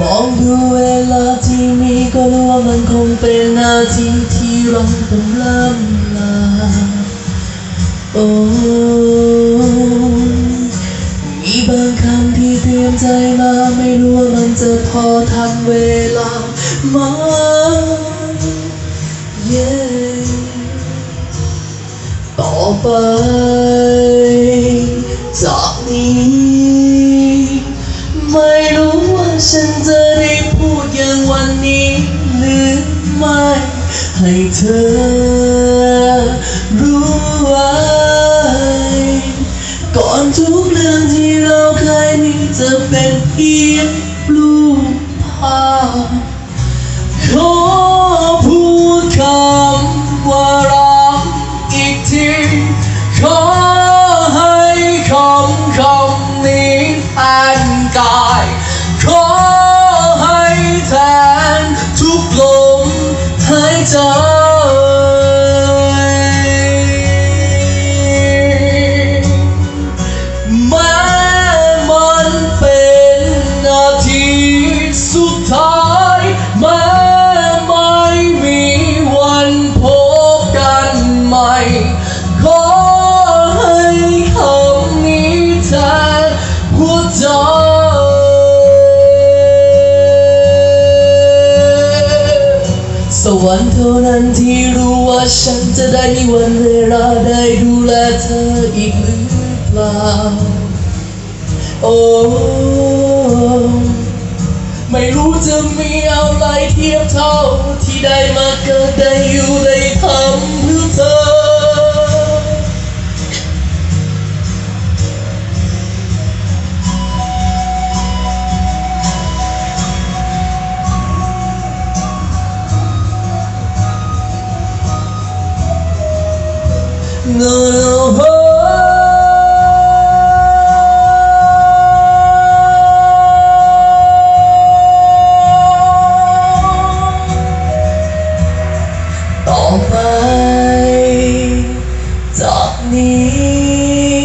มองดูเวลาที่มีก็รู้ว่ามันคงเป็นนาทีที่เราต้องเริ่มลาโอ้มีบางคำที่เตรียมใจมาไม่รู้ว่ามันจะพอทันเวลาไหม yeah ต่อไป ใวรรค์เท่านั้นที่รู้ว่าฉันจะได้มีวันเวลาได้ดูแลเธออีกหรือเปล่า โอ้ไม่รู้จะมีอะไรเทียบเท่าที่ได้มาเกิดได้อยู่ No, no, oh. ต่อไป จากนี้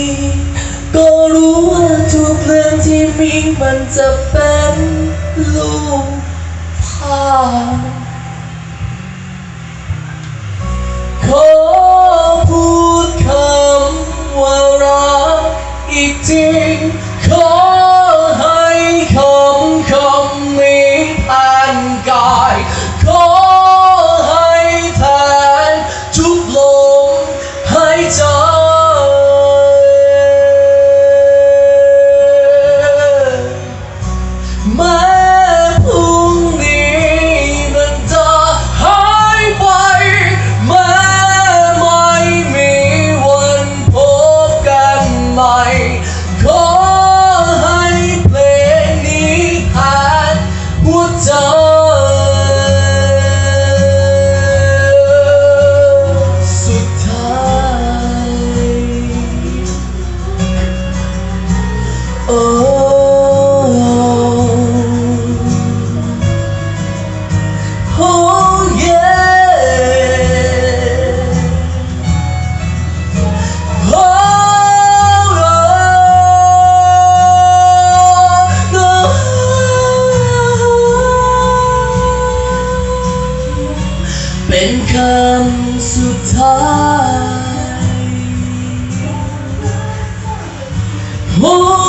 ก็รู้ว่าทุกเรื่องที่มีมันจะเป็น 이. ป็นคำสุดท้าย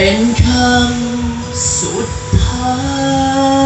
เป็นคำสุดท้าย